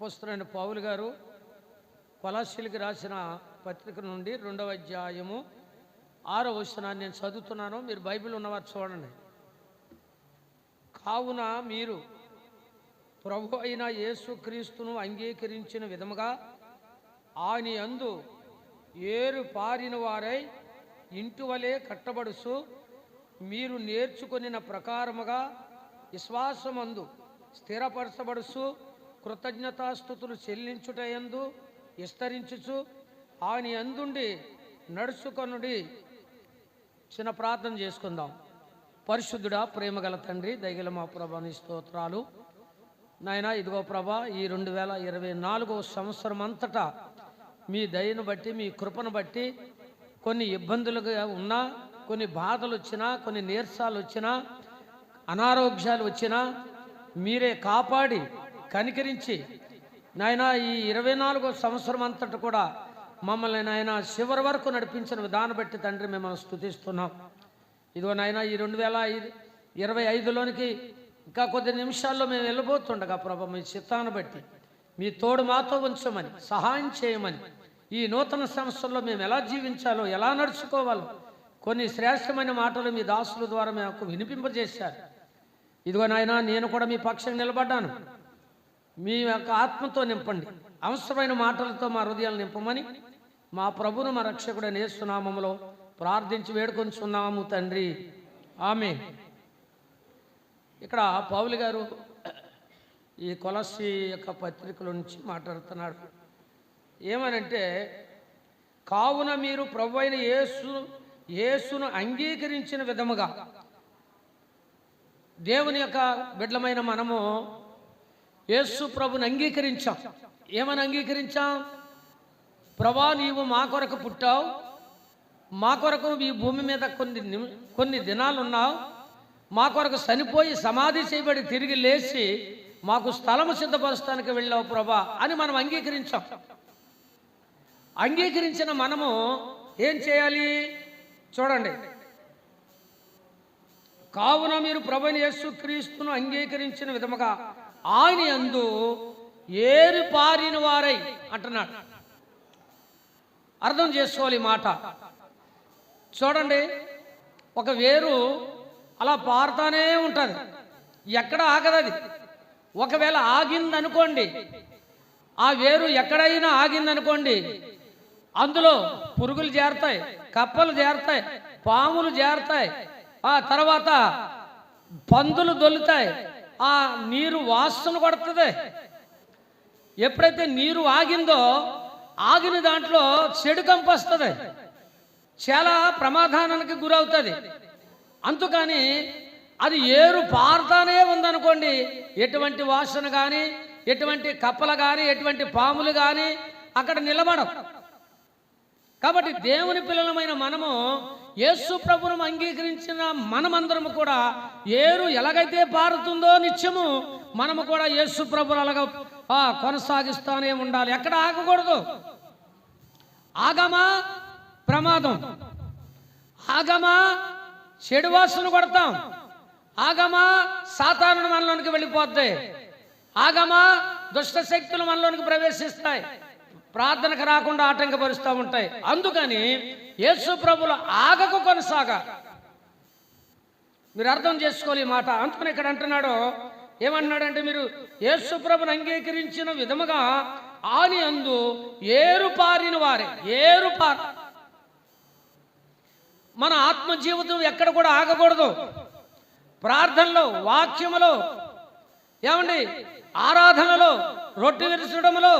అపోస్తులైన పావులు గారు కొలాశీలకి రాసిన పత్రిక నుండి రెండవ అధ్యాయము ఆరో వచనాన్ని నేను చదువుతున్నాను. మీరు బైబిల్ ఉన్నవారు చూడండి. కావున మీరు ప్రభు అయిన యేసుక్రీస్తును అంగీకరించిన విధముగా ఆని అందు ఏరు పారిన వారై ఇంటి వలె కట్టబడుసు మీరు నేర్చుకొనిన ప్రకారముగా విశ్వాసమందు స్థిరపరచబడుసు కృతజ్ఞతాస్థుతులు చెల్లించుటయందు విస్తరించుచు ఆయన అందుండి నడుచుకొనుడి. చిన్న ప్రార్థన చేసుకుందాం. పరిశుద్ధుడా ప్రేమగల తండ్రి దయగల మా ప్రభాని స్తోత్రాలు. నాయన ఇదిగో ప్రభా ఈ రెండు వేల ఇరవై నాలుగో సంవత్సరం అంతటా మీ దయను బట్టి మీ కృపను బట్టి కొన్ని ఇబ్బందులుగా ఉన్నా కొన్ని బాధలు వచ్చినా కొన్ని నీరసాలు వచ్చినా అనారోగ్యాలు వచ్చినా మీరే కాపాడి కనికరించి నాయన ఈ ఇరవై నాలుగో సంవత్సరం అంతటా కూడా మమ్మల్ని నాయన చివరి వరకు నడిపించిన విధానం బట్టి తండ్రి మిమ్మల్ని స్తుతిస్తున్నాం ఇదిగో నాయన ఈ రెండు వేల ఐదు ఇరవై ఐదులోనికి ఇంకా కొద్ది నిమిషాల్లో మేము వెళ్ళబోతుండగా ప్రభు మీ చిత్తాన్ని బట్టి మీ తోడు మాతో ఉంచమని సహాయం చేయమని ఈ నూతన సంవత్సరంలో మేము ఎలా జీవించాలో ఎలా నడుచుకోవాలో కొన్ని శ్రేష్టమైన మాటలు మీ దాసుల ద్వారా మాకు వినిపింపజేశారు. ఇదిగో నాయన నేను కూడా మీ పక్షం నిలబడ్డాను. మీ యొక్క ఆత్మతో నింపండి. అవసరమైన మాటలతో మా హృదయాలు నింపమని మా ప్రభును మా రక్షకుడైన యేసునామములో ప్రార్థించి వేడుకొంచున్నాము తండ్రి. ఆమె ఇక్కడ పావులు గారు ఈ కొలసి యొక్క పత్రికల నుంచి మాట్లాడుతున్నాడు. ఏమనంటే కావున మీరు ప్రభు అయిన యేసు యేసును అంగీకరించిన విధముగా దేవుని యొక్క బిడ్డమైన మనము యేసు ప్రభుని అంగీకరించాం. ఏమని అంగీకరించాం? ప్రభా నీవు మా కొరకు పుట్టావు. మా కొరకు ఈ భూమి మీద కొన్ని కొన్ని దినాలు ఉన్నావు మా కొరకు చనిపోయి సమాధి చేయబడి తిరిగి లేచి మాకు స్థలము సిద్ధపరచడానికి వెళ్ళావు ప్రభా అని మనం అంగీకరించాం. అంగీకరించిన మనము ఏం చేయాలి? చూడండి. కావున మీరు ప్రభుని యేసు క్రీస్తును అంగీకరించిన విధముగా ఆయన అందు ఏరి పారిన వారై అంటున్నాడు. అర్థం చేసుకోవాలి మాట. చూడండి ఒక వేరు అలా పారుతానే ఉంటుంది. ఎక్కడ ఆగదు అది ఒకవేళ ఆగిందనుకోండి ఆ వేరు ఎక్కడైనా ఆగిందనుకోండి అందులో పురుగులు చేరతాయి కప్పలు చేరతాయి పాములు చేరతాయి ఆ తర్వాత పందులు దొల్లుతాయి ఆ నీరు వాసన కొడుతుంది. ఎప్పుడైతే నీరు ఆగిందో ఆగిన దాంట్లో చెడు కంపు వస్తుంది. చాలా ప్రమాదానికి గురవుతుంది. అందుకని అది ఏరు పారుతానే ఉందనుకోండి. ఎటువంటి వాసన కానీ ఎటువంటి కప్పలు కానీ ఎటువంటి పాములు కానీ అక్కడ నిలబడవు. కాబట్టి దేవుని పిల్లలమైన మనము యేసు ప్రభును అంగీకరించిన మనమందరము కూడా ఏరు ఎలాగైతే పారుతుందో నిత్యము మనము కూడా యేసు ప్రభులు అలాగ కొనసాగిస్తూనే కొనసాగిస్తానే ఉండాలి. ఎక్కడ ఆగకూడదు. ఆగమా? ప్రమాదం. ఆగమా? చెడు కొడతాం. ఆగమా? సాతాను మనలోనికి వెళ్ళిపోతాయి ఆగమా? దుష్ట శక్తులు మనలోనికి ప్రవేశిస్తాయి. ప్రార్థనకు రాకుండా ఆటంకపరుస్తూ ఉంటాయి. అందుకని యేసు ప్రభులు ఆగకు కొనసాగ. మీరు అర్థం చేసుకోవాలి ఈ మాట. అందుకని ఇక్కడ అంటున్నాడు ఏమన్నాడంటే మీరు యేసు ప్రభుని అంగీకరించిన విధముగా ఆని అందు ఏరుపారిన వారే ఏరుపార మన ఆత్మ జీవితం ఎక్కడ కూడా ఆగకూడదు. ప్రార్థనలో వాక్యములో ఏమండి? ఆరాధనలో రొట్టె విరచడములో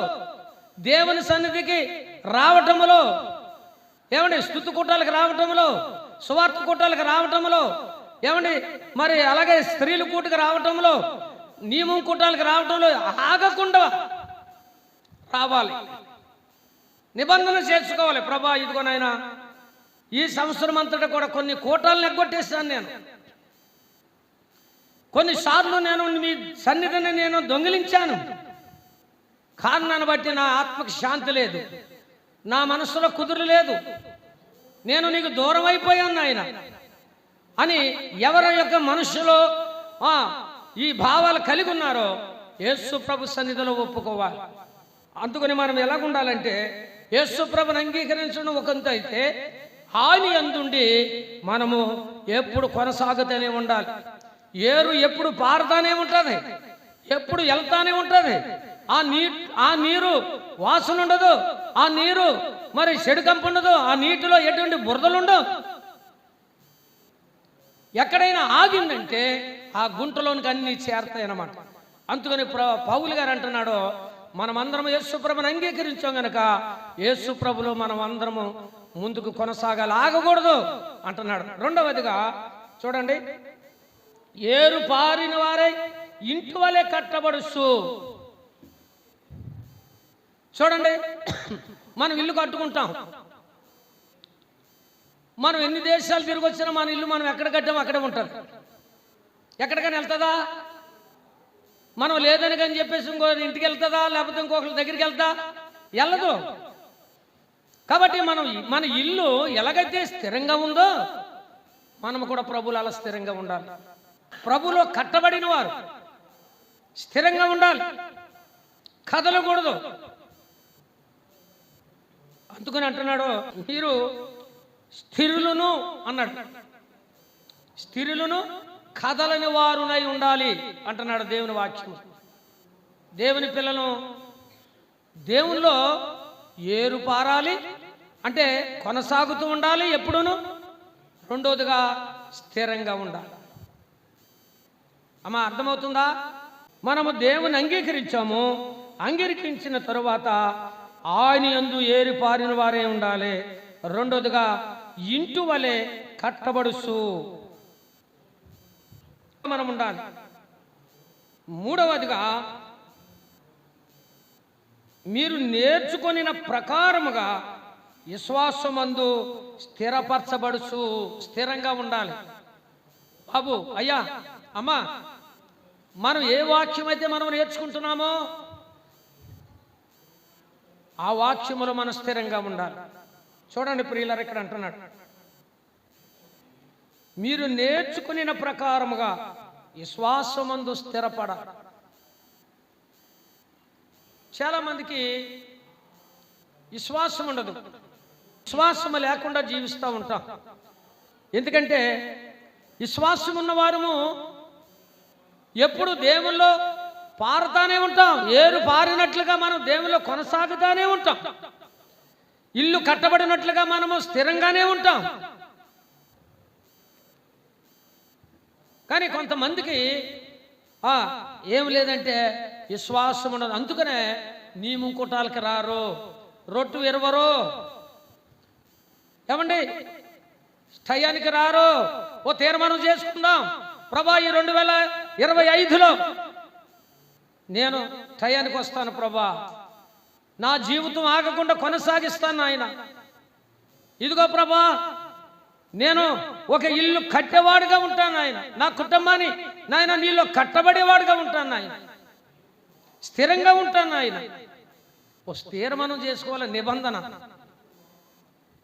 దేవుని సన్నిధికి రావటములో ఏమండి స్థుతి కూటాలకు రావటములో సువార్త కూటాలకు రావటములో ఏమండి మరి అలాగే స్త్రీలు కూటకు రావటంలో నియమం కూటాలకు రావటంలో ఆగకుండా రావాలి. నిబంధన చేసుకోవాలి ప్రభా ఇదిగో నాయన ఈ సంవత్సరం అంతటా కూడా కొన్ని కూటాలను ఎగ్గొట్టేశాను నేను. కొన్నిసార్లు నేను మీ సన్నిధిని నేను దొంగిలించాను. కారణాన్ని బట్టి నా ఆత్మకు శాంతి లేదు. నా మనసులో కుదురు లేదు. నేను నీకు దూరం అయిపోయాను నాయన. అని ఎవరి యొక్క మనుషులో ఆ, ఈ భావాలు కలిగి ఉన్నారో యేసు ప్రభు సన్నిధిలో ఒప్పుకోవాలి. అందుకని మనం ఎలాగుండాలంటే యేసు ప్రభుని అంగీకరించడం ఒకంత అయితే హాని అందుండి మనము ఎప్పుడు కొనసాగుతూనే ఉండాలి. ఏరు ఎప్పుడు పారుతానే ఉంటుంది. ఎప్పుడు వెళ్తానే ఉంటుంది. ఆ నీ ఆ నీరు వాసన ఉండదు ఆ నీరు మరి చెడుకంపు ఉండదు ఆ నీటిలో ఎటువంటి బురదలుండవు. ఎక్కడైనా ఆగిందంటే ఆ గుంటలోనికి అన్ని చేరతాయి అన్నమాట అందుకని ప్ర పౌలు గారు అంటున్నాడు మనమందరం యేసుప్రభుని అంగీకరించాం గనక యేసుప్రభులో మనం అందరము ముందుకు కొనసాగాలి ఆగకూడదు అంటున్నాడు. రెండవదిగా చూడండి ఏరు పారిన వారై ఇంటి వలె కట్టబడుస్తూ చూడండి మనం ఇల్లు కట్టుకుంటాం. మనం ఎన్ని దేశాలు తిరిగి వచ్చినా మన ఇల్లు మనం ఎక్కడ కట్టామో అక్కడే ఉంటుంది ఎక్కడికైనా వెళ్తుందా? మనం లేదని కానీ చెప్పేసి ఇంకో ఇంటికి వెళ్తుందా? లేకపోతే ఇంకొకరి దగ్గరికి వెళ్తా? వెళ్ళదు. కాబట్టి మనం మన ఇల్లు ఎలాగైతే స్థిరంగా ఉందో మనం కూడా ప్రభులు అలా స్థిరంగా ఉండాలి. ప్రభులో కట్టబడిన వారు స్థిరంగా ఉండాలి. కదలకూడదు. అందుకని అంటున్నాడు? మీరు స్థిరులను అన్నాడు. స్థిరులను కదలని వారునై ఉండాలి అంటున్నాడు దేవుని వాక్యం దేవుని పిల్లలు దేవుల్లో ఏరు పారాలి అంటే కొనసాగుతూ ఉండాలి ఎప్పుడును? రెండోదిగా స్థిరంగా ఉండాలి. అమ్మ అర్థమవుతుందా? మనము దేవుని అంగీకరించాము అంగీకరించిన తరువాత ఆయన యందు ఏరిపారిన వారే ఉండాలి. రెండోదిగా ఇంటి వలె కట్టబడుసు మనం ఉండాలి. మూడవదిగా మీరు నేర్చుకొనిన ప్రకారముగా విశ్వాసమందు స్థిరపరచబడుచు. స్థిరంగా ఉండాలి. బాబు అయ్యా అమ్మా మనం ఏ వాక్యం అయితే మనం నేర్చుకుంటున్నామో ఆ వాక్యములో మన స్థిరంగా ఉండాలి. చూడండి ప్రియులర్ ఇక్కడ అంటున్నాడు. మీరు నేర్చుకునిన ప్రకారముగా విశ్వాసమందు స్థిరపడ చాలామందికి విశ్వాసం ఉండదు. విశ్వాసము లేకుండా జీవిస్తూ ఉంటాం. ఎందుకంటే విశ్వాసం ఉన్నవారము ఎప్పుడు దేవుల్లో పారుతానే ఉంటాం. ఏరు పారినట్లుగా మనం దేవునిలో కొనసాగుతానే ఉంటాం. ఇల్లు కట్టబడినట్లుగా మనము స్థిరంగానే ఉంటాం. కానీ కొంతమందికి ఏం లేదంటే విశ్వాసం ఉండదు. అందుకనే నీ ముంకుటాలకి రారు. రొట్టు విరవరు. ఏమండి? టయానికి రారు. ఓ తీర్మానం చేసుకుందాం. ప్రభా ఈ రెండు వేల ఇరవై ఐదులో నేను టయానికి వస్తాను ప్రభా. నా జీవితం ఆగకుండా కొనసాగిస్తాను ఆయన ఇదిగో ప్రభా నేను ఒక ఇల్లు కట్టేవాడుగా ఉంటాను ఆయన నా కుటుంబాన్ని నాయన నీలో కట్టబడేవాడుగా ఉంటాను ఆయన స్థిరంగా ఉంటాను ఆయన ఓ స్థిరమనం చేసుకోవాలి? నిబంధన.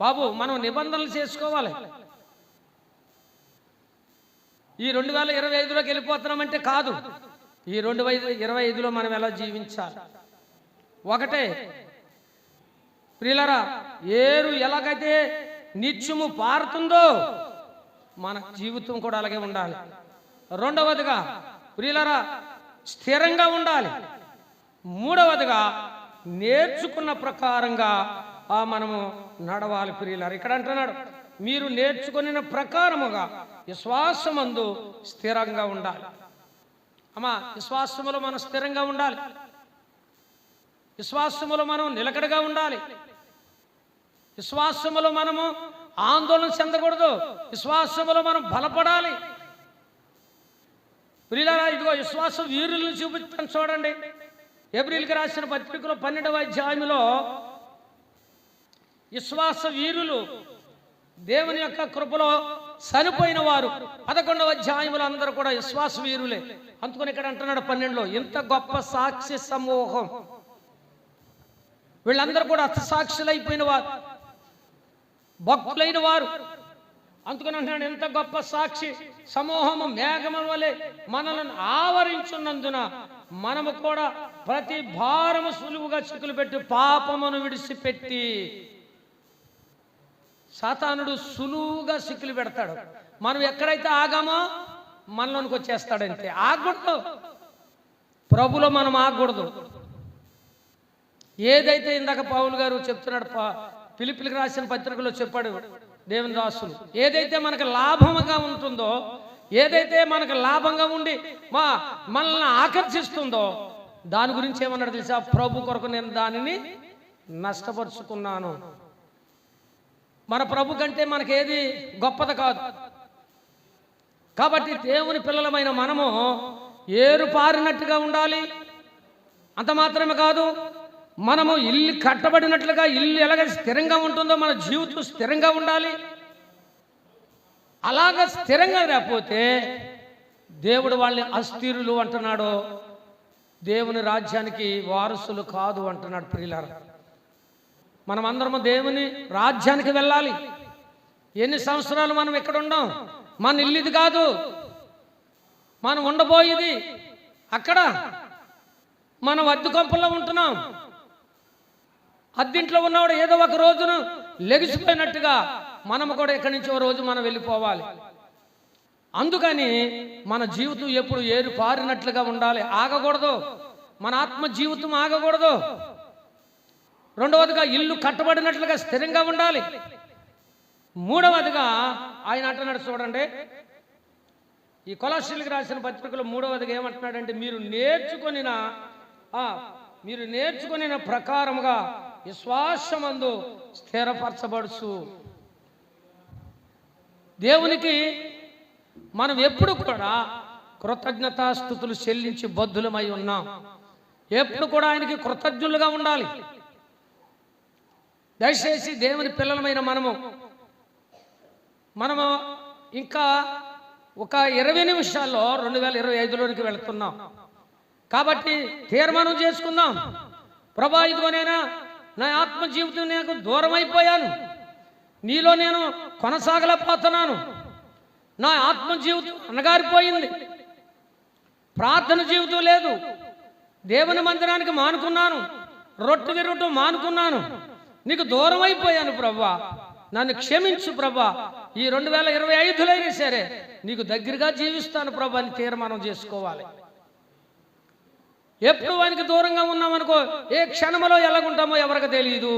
బాబు మనం నిబంధనలు చేసుకోవాలి. ఈ రెండు వేల ఇరవై ఐదులోకి వెళ్ళిపోతున్నామంటే కాదు. ఈ రెండు వేల ఇరవై ఐదులో మనం ఎలా జీవించాలి? ఒకటే ప్రియులరా ఏరు ఎలాగైతే నిత్యము పారుతుందో మన జీవితం కూడా అలాగే ఉండాలి. రెండవదిగా ప్రియులరా స్థిరంగా ఉండాలి. మూడవదిగా నేర్చుకున్న ప్రకారంగా ఆ మనము నడవాలి ప్రియులారు ఇక్కడ అంటున్నాడు మీరు నేర్చుకున్న ప్రకారముగా విశ్వాసమందు స్థిరంగా ఉండాలి. అమ్మా విశ్వాసములో మనం స్థిరంగా ఉండాలి. విశ్వాసములో మనం నిలకడగా ఉండాలి. విశ్వాసములో మనము ఆందోళన చెందకూడదు. విశ్వాసములో మనం బలపడాలి. ప్రియులారా ఇదిగో విశ్వాసం వీరులను చూపిస్తాను చూడండి. ఏప్రిల్కి రాసిన పత్రికలో పన్నెండవ అధ్యాయంలో విశ్వాస వీరులు దేవుని యొక్క కృపలో చనిపోయిన వారు. పదకొండవ అధ్యాయములు అందరూ కూడా విశ్వాస వీరులే. అందుకని ఇక్కడ అంటున్నాడు పన్నెండులో ఇంత గొప్ప సాక్షి సమూహం. వీళ్ళందరూ కూడా అర్థసాక్షులైపోయిన వారు భక్తులైన వారు. అందుకని అంటున్నాడు ఎంత గొప్ప సాక్షి సమూహము మేఘము వలె మనలను ఆవరించున్నందున మనము కూడా ప్రతి భారము సులువుగా చిక్కులు పెట్టి పాపమును విడిచిపెట్టి సాతానుడు సులువుగా సిక్కులు పెడతాడు. మనం ఎక్కడైతే ఆగామో మనలోనికి వచ్చేస్తాడంటే ఆగకూడదు. ప్రభులో మనం ఆగకూడదు. ఏదైతే ఇందాక పౌలు గారు చెప్తున్నాడు పిలిపిలికి రాసిన పత్రికలో చెప్పాడు దేవుని దాసులు ఏదైతే మనకు లాభముగా ఉంటుందో ఏదైతే మనకు లాభంగా ఉండి మా మనల్ని ఆకర్షిస్తుందో దాని గురించి ఏమన్నాడు తెలుసా? ప్రభు కొరకు నేను దానిని నష్టపరుచుకున్నాను. మన ప్రభు కంటే మనకేది గొప్పది కాదు. కాబట్టి దేవుని పిల్లలమైన మనము ఏరు పారినట్టుగా ఉండాలి. అంత మాత్రమే కాదు మనము ఇల్లు కట్టబడినట్లుగా ఇల్లు ఎలాగ స్థిరంగా ఉంటుందో మన జీవితం స్థిరంగా ఉండాలి. అలాగ స్థిరంగా లేకపోతే దేవుడు వాళ్ళని అస్థిరులు అంటున్నాడు. దేవుని రాజ్యానికి వారసులు కాదు అంటున్నాడు ప్రియులారా. మనమందరము దేవుని రాజ్యానికి వెళ్ళాలి. ఎన్ని సంవత్సరాలు మనం ఇక్కడ ఉండం? మన ఇల్లు ఇది కాదు. మనం ఉండబోయేది అక్కడ. మనం అద్దె కొంపల్లో ఉంటున్నాం. అద్దింట్లో ఉన్నవాడు ఏదో ఒక రోజును లెగిసిపోయినట్టుగా మనము కూడా ఇక్కడి నుంచి ఓ రోజు మనం వెళ్ళిపోవాలి. అందుకని మన జీవితం ఎప్పుడు ఏరు పారినట్లుగా ఉండాలి. ఆగకూడదు. మన ఆత్మ జీవితం ఆగకూడదు. రెండవదిగా ఇల్లు కట్టబడినట్లుగా స్థిరంగా ఉండాలి. మూడవదిగా ఆయన అంటున్నాడు చూడండి. ఈ కొలశీలకు రాసిన పత్రికలో మూడవదిగా ఏమంటున్నాడంటే మీరు నేర్చుకొనిన మీరు నేర్చుకొనిన ప్రకారముగా విశ్వాసమందు స్థిరపరచబడుచు. దేవునికి మనం ఎప్పుడు కూడా కృతజ్ఞతాస్థుతులు చెల్లించి బద్ధులమై ఉన్నాం. ఎప్పుడు కూడా ఆయనకి కృతజ్ఞులుగా ఉండాలి. దయచేసి దేవుని పిల్లలమైన మనము మనము ఇంకా ఒక ఇరవై నిమిషాల్లో రెండు వేల ఇరవై ఐదులోనికి వెళుతున్నాం. కాబట్టి తీర్మానం చేసుకుందాం. ప్రభా ఇదిగోనైనా నా ఆత్మ జీవితం నాకు దూరం అయిపోయాను నీలో నేను కొనసాగలేకపోతున్నాను. నా ఆత్మ జీవితం అనగారిపోయింది ప్రార్థన జీవితం లేదు. దేవుని మందిరానికి మానుకున్నాను. రొట్టు విరొట్టు మానుకున్నాను. నీకు దూరం అయిపోయాను ప్రభా. నన్ను క్షమించు ప్రభా. ఈ రెండు వేల ఇరవై ఐదులైనా సరే నీకు దగ్గరగా జీవిస్తాను ప్రభా అని తీర్మానం చేసుకోవాలి. ఎప్పుడు వానికి దూరంగా ఉన్నామనుకో ఏ క్షణంలో ఎలాగుంటామో ఎవరికి తెలియదు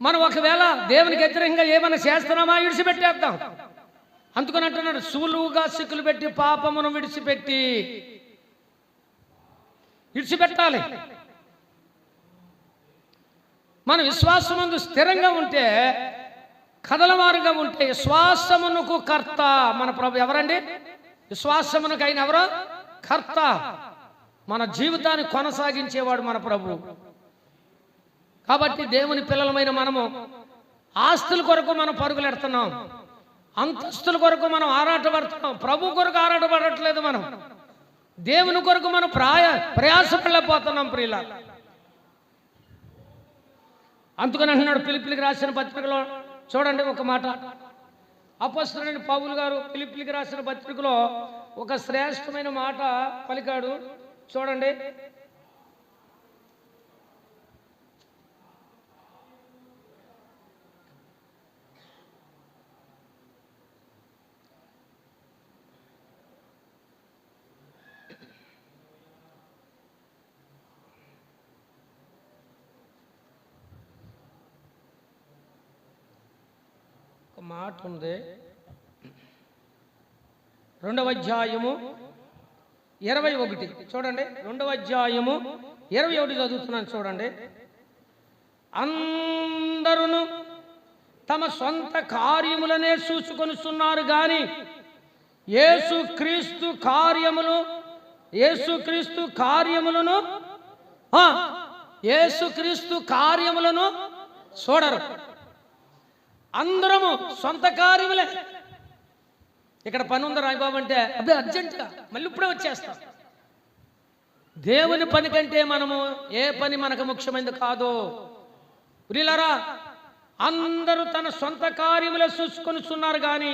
మనం ఒకవేళ దేవునికి వ్యతిరేకంగా ఏమైనా చేస్తున్నామా విడిచిపెట్టేద్దాం. అందుకని అంటున్నాడు సులువుగా సిక్కులు పెట్టి పాపమును విడిచిపెట్టి విడిచిపెట్టాలి. మన విశ్వాసముందు స్థిరంగా ఉంటే కదలమారుగా ఉంటే విశ్వాసమునకు కర్త మన ప్రభు ఎవరండి? విశ్వాసమునకు అయిన ఎవరు? కర్త. మన జీవితాన్ని కొనసాగించేవాడు మన ప్రభు. కాబట్టి దేవుని పిల్లలమైన మనము ఆస్తుల కొరకు మనం పరుగులెడుతున్నాం. అంతస్తుల కొరకు మనం ఆరాటపడుతున్నాం. ప్రభు కొరకు ఆరాటపడట్లేదు మనం. దేవుని కొరకు మనం ప్రాయ ప్రయాసపడలేకపోతున్నాం ప్రియుల అందుకని అంటున్నాడు పిలిపిలికి రాసిన పత్రికలో. చూడండి ఒక మాట. అపస్తుడైన పౌలు గారు పిలిపిలికి రాసిన పత్రికలో ఒక శ్రేష్టమైన మాట పలికాడు. చూడండి ఒక మాట ఉంది రెండవ అధ్యాయము ఇరవై ఒకటి. చూడండి. రెండవ అధ్యాయము ఇరవై ఒకటి చదువుతున్నాను చూడండి. అందరూ తమ సొంత కార్యములనే చూసుకొనిస్తున్నారు కానీ ఏసుక్రీస్తు కార్యములు ఏసుక్రీస్తు కార్యములను ఆ, కార్యములను చూడరు. అందరము సొంత కార్యములే. ఇక్కడ పని ఉందా రాయబాబు అంటే అదే అర్జెంటుగా మళ్ళీ ఇప్పుడే వచ్చేస్తాం. దేవుని పని కంటే మనము ఏ పని మనకు ముఖ్యమైనది కాదు. ప్రియులరా అందరూ తన సొంత కార్యములే చూసుకొనిస్తున్నారు కానీ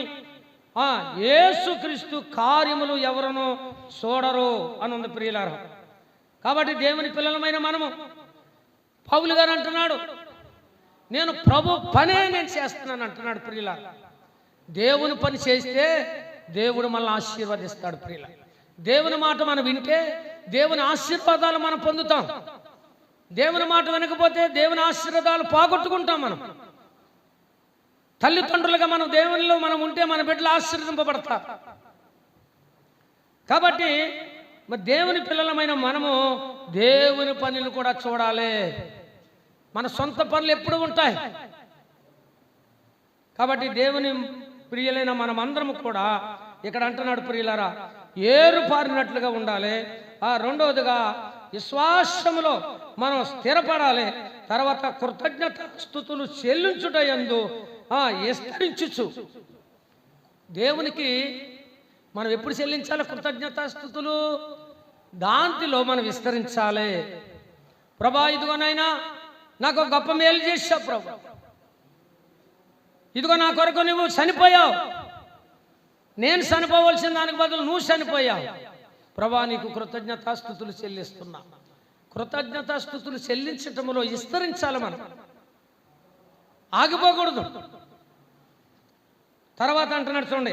ఆ యేసుక్రీస్తు కార్యములు ఎవరనో చూడరు అని ఉంది ప్రియులారా. కాబట్టి దేవుని పిల్లలమైన మనము పౌలు గారు అంటున్నాడు నేను ప్రభు పనే నేను చేస్తున్నాను అంటున్నాడు ప్రియుల. దేవుని పని చేస్తే దేవుడు మనల్ని ఆశీర్వదిస్తాడు ప్రియుల. దేవుని మాట మనం వింటే దేవుని ఆశీర్వాదాలు మనం పొందుతాం. దేవుని మాట వినకపోతే దేవుని ఆశీర్వాదాలు పోగొట్టుకుంటాం మనం. తల్లిదండ్రులుగా మనం దేవునిలో మనం ఉంటే మన బిడ్డలు ఆశీర్వదింపబడతారు. కాబట్టి మరి దేవుని పిల్లలమైన మనము దేవుని పనులు కూడా చూడాలి. మన సొంత పనులు ఎప్పుడు ఉంటాయి. కాబట్టి దేవుని ప్రియులైన మనమందరము కూడా ఇక్కడ అంటున్నాడు ప్రియులారా ఏరు పారినట్లుగా ఉండాలి. ఆ రెండవదిగా విశ్వాసములో మనం స్థిరపడాలి. తర్వాత కృతజ్ఞత స్థుతులు చెల్లించుట ఎందు ఆ విస్తరించుచు. దేవునికి మనం ఎప్పుడు చెల్లించాలి కృతజ్ఞతాస్థుతులు దాంతిలో మనం విస్తరించాలి. ప్రభా ఇదిగోనైనా నాకు గొప్ప మేలు చేశావు ప్రభు. ఇదిగో నా కొరకు నువ్వు చనిపోయావు. నేను చనిపోవలసిన దానికి బదులు నువ్వు చనిపోయావు. ప్రభా నీకు కృతజ్ఞతాస్థుతులు చెల్లిస్తున్నా. కృతజ్ఞతాస్థుతులు చెల్లించటంలో విస్తరించాలి మనం. ఆగిపోకూడదు. తర్వాత అంటున్నాడు చూడండి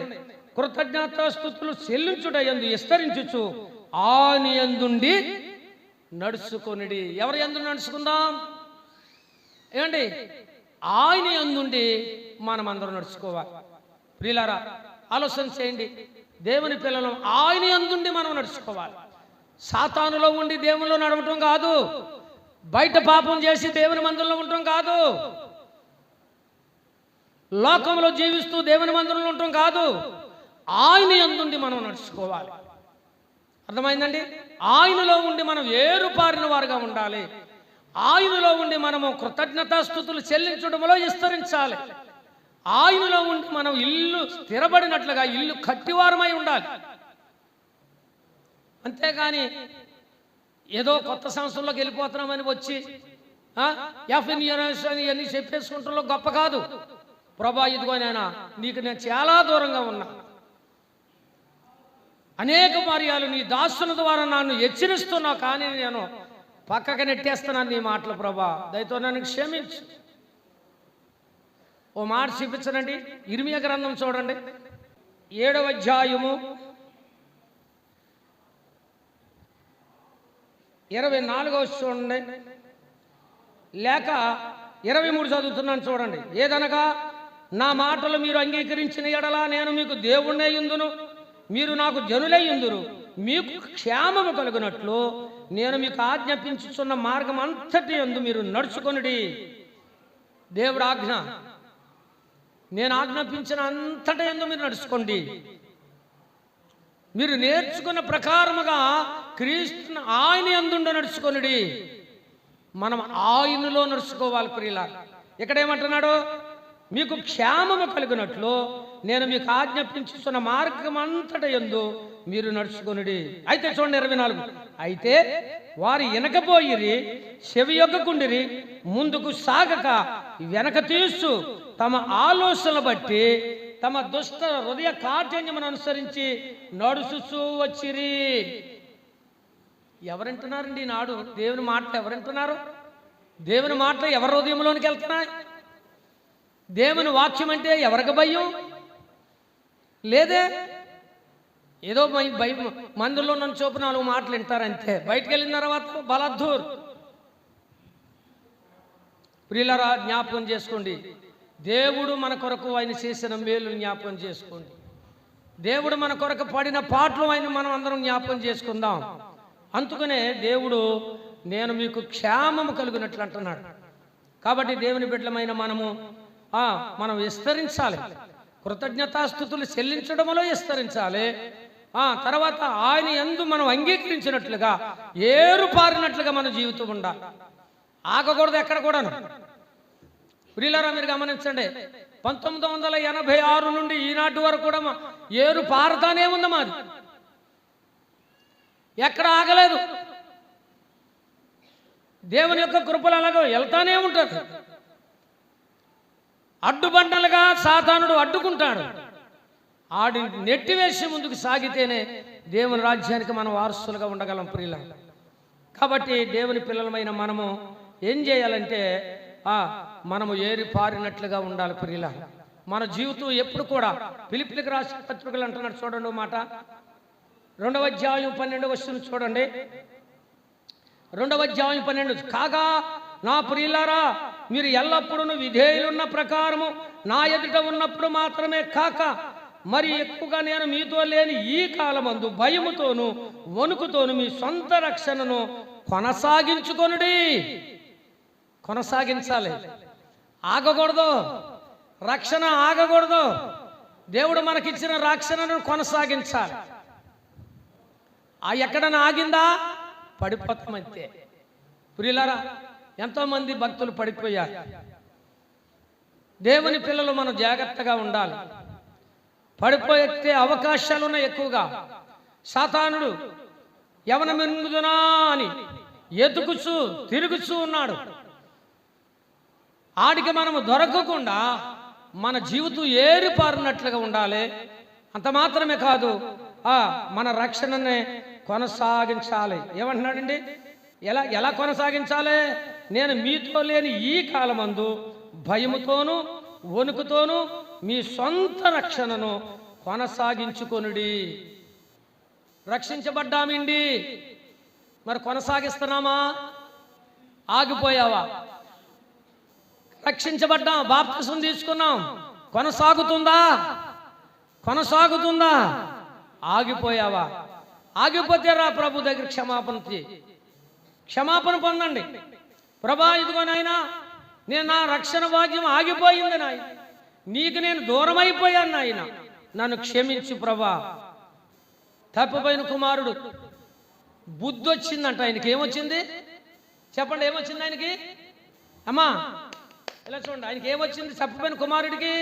కృతజ్ఞతాస్థుతులు చెల్లించుట ఎందు విస్తరించుచు ఆని ఎందుండి నడుచుకొనిడి. ఎవరు ఎందు నడుచుకుందాం? ఏమండి? ఆయన ఎందుండి మనం అందరం నడుచుకోవాలి. ప్రియులారా ఆలోచన చేయండి. దేవుని పిల్లలు ఆయన ఎందుండి మనం నడుచుకోవాలి? సాతానులో ఉండి దేవునిలో నడవటం కాదు. బయట పాపం చేసి దేవుని మందిరంలో ఉండటం కాదు. లోకంలో జీవిస్తూ దేవుని మందిరంలో ఉండటం కాదు. ఆయన ఎందుండి మనం నడుచుకోవాలి? అర్థమైందండి? ఆయనలో ఉండి మనం ఏరుపారిన వారుగా ఉండాలి. ఆయనలో ఉండి మనము కృతజ్ఞతాస్థుతులు చెల్లించడంలో విస్తరించాలి. ఆయనలో ఉండి మనం ఇల్లు స్థిరపడినట్లుగా ఇల్లు కట్టివారమై ఉండాలి. అంతేగాని ఏదో కొత్త సంవత్సరంలోకి వెళ్ళిపోతున్నామని వచ్చి ఎఫ్ఎన్ అని అన్ని చెప్పేసుకుంటాలో గొప్ప కాదు. ప్రభా ఇదిగో నాయనా నీకు నేను చాలా దూరంగా ఉన్నా. అనేక మార్యాలు నీ దాసుల ద్వారా నన్ను హెచ్చరిస్తున్నావు కానీ నేను పక్కకి నెట్టేస్తున్నాను నీ మాటలు ప్రభా. దయతో నన్ను క్షమించు. ఓ మాట చూపించనండి. ఇరిమియ గ్రంథం చూడండి. ఏడవ అధ్యాయము ఇరవై నాలుగవ చూడండి. లేక ఇరవై మూడు చదువుతున్నాను చూడండి. ఏదనగా నా మాటలు మీరు అంగీకరించిన ఎడలా నేను మీకు దేవుణ్ణే ఇందును మీరు నాకు జనులే ఇందురు. మీకు క్షేమము కలుగునట్లు నేను మీకు ఆజ్ఞాపించుచున్న మార్గం అంతటి ఎందు మీరు నడుచుకొనుడి. దేవుడు ఆజ్ఞ నేను ఆజ్ఞాపించిన అంతటి ఎందు మీరు నడుచుకోండి. మీరు నేర్చుకున్న ప్రకారముగా క్రీస్తు ఆయన ఎందుండ నడుచుకొనుడి. మనం ఆయనలో నడుచుకోవాలి ప్రియుల ఇక్కడ ఏమంటున్నాడు మీకు క్షేమము కలిగినట్లు నేను మీకు ఆజ్ఞాపించుతున్న మార్గం అంతట ఎందు మీరు నడుచుకొనుడి. అయితే చూడండి ఇరవై నాలుగు. అయితే వారు వెనకపోయిరి చెవి యొక్కకుండిరి ముందుకు సాగక వెనక తీస్తూ తమ ఆలోచనలు బట్టి తమ దుష్ట హృదయ కాఠిన్యమును అనుసరించి నడుచుచూ వచ్చిరి. ఎవరంటున్నారండి ఈనాడు దేవుని మాటలు ఎవరంటున్నారు? దేవుని మాటలు ఎవరి హృదయంలోనికి వెళ్తున్నాయి? దేవుని వాక్యం అంటే ఎవరికి భయం? లేదే? ఏదో బై బై మందులో నన్ను చూపు నాలుగు మాటలు వింటారు అంతే. బయటకు వెళ్ళిన తర్వాత బలద్దూర్ ప్రియులరా జ్ఞాపకం చేసుకోండి. దేవుడు మన కొరకు ఆయన చేసిన మేలు జ్ఞాపకం చేసుకోండి. దేవుడు మన కొరకు పడిన పాటలు ఆయన మనం అందరం జ్ఞాపకం చేసుకుందాం. అందుకనే దేవుడు నేను మీకు క్షేమము కలిగినట్లు అంటున్నాడు. కాబట్టి దేవుని బిడ్డలమైన మనము మనం విస్తరించాలి. కృతజ్ఞతాస్థుతులు చెల్లించడంలో విస్తరించాలి. తర్వాత ఆయన ఎందు మనం అంగీకరించినట్లుగా ఏరు పారినట్లుగా మన జీవితం ఉండాలి ఆగకూడదు ఎక్కడ కూడాను. ప్రియులారా మీరు గమనించండి పంతొమ్మిది వందల ఎనభై ఆరు నుండి ఈనాటి వరకు కూడా మా ఏరు పారుతానే ఉంది మాది. ఎక్కడ ఆగలేదు. దేవుని యొక్క కృపలు అలాగే వెళ్తానే ఉంటుంది అడ్డుబండలుగా సాతానుడు అడ్డుకుంటాడు. ఆడి నెట్టివేసి ముందుకు సాగితేనే దేవుని రాజ్యానికి మనం వారసులుగా ఉండగలం ప్రియుల. కాబట్టి దేవుని పిల్లలమైన మనము ఏం చేయాలంటే ఆ మనము ఏరి పారినట్లుగా ఉండాలి ప్రియుల. మన జీవితం ఎప్పుడు కూడా పిలిపిలికి రాసిన పత్రికలు అంటున్నాడు చూడండి మాట. రెండవ అధ్యాయం పన్నెండు వస్తుంది చూడండి. రెండవ అధ్యాయం పన్నెండు కాగా నా ప్రియులారా మీరు ఎల్లప్పుడూ విధేయులున్న ప్రకారము నా ఎదుట ఉన్నప్పుడు మాత్రమే కాక మరి ఎక్కువగా నేను మీతో లేని ఈ కాలమందు భయముతోను వణుకుతోను మీ సొంత రక్షణను కొనసాగించుకొనుడి. కొనసాగించాలి. ఆగకూడదు. రక్షణ ఆగకూడదు. దేవుడు మనకిచ్చిన రక్షణను కొనసాగించాలి. ఆ ఎక్కడన్నా ఆగిందా? పడిపోతాం అంతే ఎంతోమంది భక్తులు పడిపోయారు. దేవుని పిల్లలు మనం జాగ్రత్తగా ఉండాలి. పడిపోయే అవకాశాలు ఉన్నాయి ఎక్కువగా. సాతానుడు యవన మెరుగుదునా అని ఎతుకుచూ తిరుగుచూ ఉన్నాడు. ఆడికి మనము దొరకకుండా మన జీవితం ఏరిపారినట్లుగా ఉండాలి. అంత మాత్రమే కాదు ఆ మన రక్షణనే కొనసాగించాలి. ఏమంటున్నాడండి? ఎలా ఎలా కొనసాగించాలి? నేను మీతో లేని ఈ కాలమందు భయముతోను వణుకుతోను మీ సొంత రక్షణను కొనసాగించుకొనుడి. రక్షించబడ్డామిండి. మరి కొనసాగిస్తున్నామా? ఆగిపోయావా? రక్షించబడ్డాం. బాప్తిసం తీసుకున్నాం. కొనసాగుతుందా? కొనసాగుతుందా? ఆగిపోయావా? ఆగిపోతే రా ప్రభు దగ్గర క్షమాపణ క్షమాపణ పొందండి. ప్రభా ఇదిగోనైనా నేను నా రక్షణ భాగ్యం ఆగిపోయింది నాయన. నీకు నేను దూరం అయిపోయాను నాయన. నన్ను క్షమించు ప్రభా. తప్పిపోయిన కుమారుడు బుద్ధి వచ్చిందంట ఆయనకి. ఏమొచ్చింది? చెప్పండి ఏమొచ్చింది ఆయనకి? అమ్మా ఇలా చూడండి. ఆయనకి ఏమొచ్చింది? తప్పిపోయిన కుమారుడికి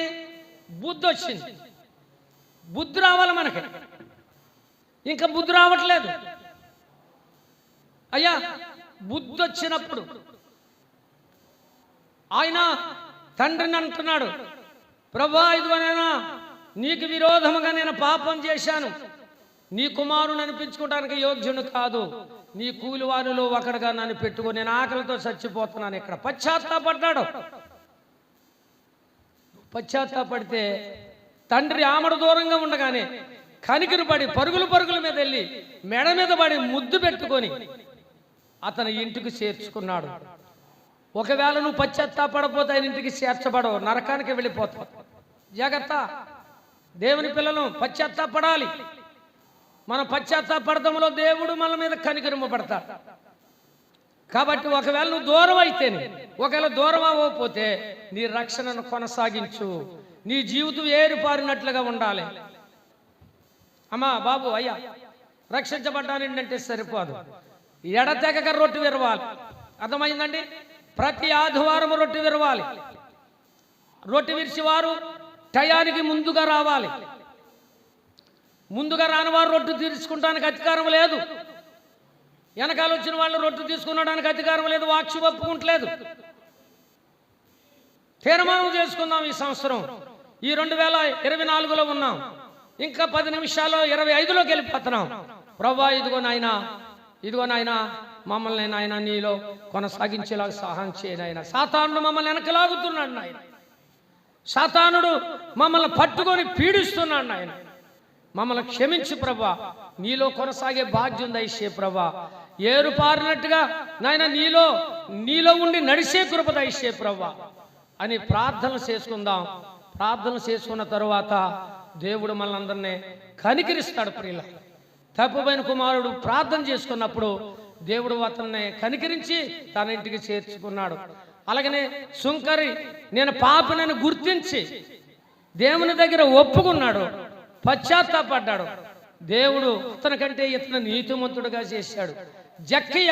బుద్ధి వచ్చింది బుద్ధి రావాలి మనకి. ఇంకా బుద్ధి రావట్లేదు. అయ్యా బుద్ధి వచ్చినప్పుడు ఆయన తండ్రిని అంటున్నాడు. ప్రభా ఇదిగోనైనా నీకు విరోధముగా నేను పాపం చేశాను. నీ కుమారుని అనిపించుకోవడానికి యోగ్యుడు కాదు. నీ కూలివారిలో ఒకడుగా నన్ను పెట్టుకొని నేను ఆకలితో చచ్చిపోతున్నాను ఇక్కడ. పశ్చాత్తాపడ్డాడు. పశ్చాత్తాపడితే తండ్రి ఆమడ దూరంగా ఉండగానే కనికిరు పడి పరుగులు పరుగుల మీద వెళ్ళి మెడ మీద పడి ముద్దు పెట్టుకొని అతని ఇంటికి చేర్చుకున్నాడు. ఒకవేళ నువ్వు పశ్చాత్తాపడపోతే ఆయన ఇంటికి చేర్చబడవు నరకానికి వెళ్ళిపోతావు. జాగ్రత్త. దేవుని పిల్లలు పశ్చాత్తాపడాలి. మన పశ్చాత్తాపడతంలో దేవుడు మన మీద కనికరమ పడతాడు కాబట్టి ఒకవేళ నువ్వు దూరం అయితేనే ఒకవేళ దూరం అవ్వకపోతే నీ రక్షణను కొనసాగించు. నీ జీవితం ఏరిపారినట్లుగా ఉండాలి. అమ్మా బాబు అయ్యా రక్షించబడ్డానంటే సరిపోదు. ఎడతెగక రొట్టె విరవాలి. అర్థమైందండి? ప్రతి ఆదివారం రొట్టె విరవాలి. రొట్టె విరిచి వారు టయానికి ముందుగా రావాలి. ముందుగా రాని వారు రొట్టు తీర్చుకుంటానికి అధికారం లేదు. వెనకాల వచ్చిన వాళ్ళు రొట్టు తీసుకునడానికి అధికారం లేదు వాక్షి ఒప్పుకుంటలేదు. తీర్మానం చేసుకుందాం ఈ సంవత్సరం. ఈ రెండు వేల ఇరవై నాలుగులో ఉన్నాం. ఇంకా పది నిమిషాల్లో ఇరవై ఐదులోకి వెళ్ళిపోతున్నాం. ప్రభా ఇదిగో నాయన ఇదిగో నాయన మమ్మల్ని నాయన నీలో కొనసాగించేలాగా సహాయం చేయనాయన సాతాను మమ్మల్ని వెనకలాగుతున్నాడు నాయన. సాతానుడు మమ్మల్ని పట్టుకొని పీడిస్తున్నాడు నాయన. మమ్మల్ని క్షమించు ప్రభా. నీలో కొనసాగే బాధ్యం దయచే ప్రభా. ఏరు పారినట్టుగా నాయన నీలో నీలో ఉండి నడిచే కృప దయచే ప్రభా. అని ప్రార్థనలు చేసుకుందాం. ప్రార్థనలు చేసుకున్న తరువాత దేవుడు మనందరినీ కనికరిస్తాడు ప్రియుల తప్పుపోయిన కుమారుడు ప్రార్థన చేసుకున్నప్పుడు దేవుడు అతన్ని కనికరించి తన ఇంటికి చేర్చుకున్నాడు. అలాగనే సుంకరి నేను పాపనని గుర్తించి దేవుని దగ్గర ఒప్పుకున్నాడు పశ్చాత్తాపడ్డాడు. దేవుడు అతనికంటే ఇతను నీతిమంతుడుగా చేశాడు. జక్కయ్య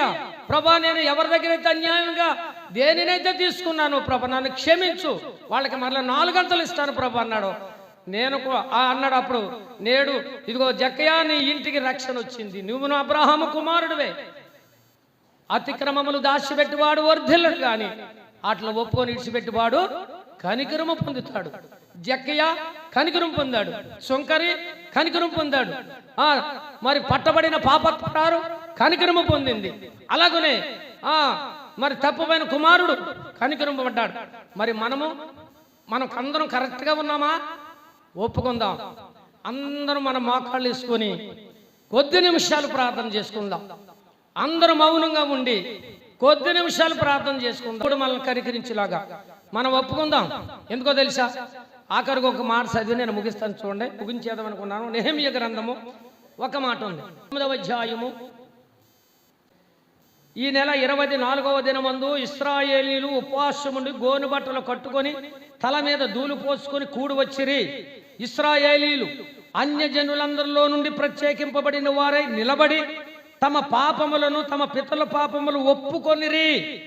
ప్రభా నేను ఎవరి దగ్గర అయితే అన్యాయంగా దేనినైతే తీసుకున్నాను ప్రభా నన్ను క్షమించు. వాళ్ళకి మరలా నాలుగంతలు ఇస్తాను ప్రభా అన్నాడు. నేను అన్నాడు అప్పుడు నేడు ఇదిగో జక్కయ్య నీ ఇంటికి రక్షణ వచ్చింది. నువ్వు నా అబ్రహాము కుమారుడివే. అతిక్రమములు దాచిపెట్టివాడు వర్ధిల్లడు కానీ అట్లా ఒప్పుకొని ఇడిచిపెట్టివాడు కనికరము పొందుతాడు. జక్కయ్య కనికరం పొందాడు. శంకరి కనికరం పొందాడు. ఆ మరి పట్టబడిన పాపత్రారు కనికరము పొందింది. అలాగనే ఆ మరి తప్పుపోయిన కుమారుడు కనికరింపబడ్డాడు మరి మనము మనకు అందరం కరెక్ట్గా ఉన్నామా? ఒప్పుకుందాం. అందరం మన మోకాళ్ళు వేసుకొని కొద్ది నిమిషాలు ప్రార్థన చేసుకుందాం. అందరూ మౌనంగా ఉండి కొద్ది నిమిషాలు ప్రార్థన చేసుకుందాం. ఇప్పుడు మనల్ని కరికరించేలాగా మనం ఒప్పుకుందాం. ఎందుకో తెలుసా? ఆఖరికి ఒక మాట చదివి నేను ముగిస్తాను చూడండి. ముగించేద్దాం అనుకున్నాను. నెహమియ గ్రంథము ఒక మాట ఉంది. తొమ్మిదవ అధ్యాయము. ఈ నెల ఇరవై నాలుగవ దినమందు ఇస్రాయేలీలు ఉపవాసముండి గోను బట్టలు కట్టుకొని తల మీద దూలు పోసుకొని కూడి వచ్చిరి. ఇస్రాయేలీలు అన్యజనులందరిలో నుండి ప్రత్యేకింపబడిన వారై నిలబడి తమ పాపములను తమ పితల పాపములు ఒప్పుకొనిరి.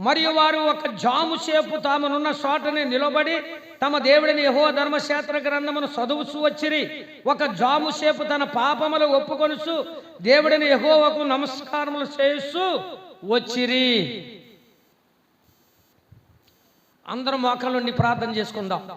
మరియు వారు ఒక జాము సేపు తామునున్న చోటని నిలబడి తమ దేవుడిని యహో ధర్మశాస్త్ర గ్రంథమును చదువుచు వచ్చిరి. ఒక జాము సేపు తన పాపములు ఒప్పుకొనుచు దేవుడిని యహోవకు నమస్కారములు చేస్తూ వచ్చిరి. అందరం మోకాళ్ళుండి ప్రార్థన చేసుకుందాం.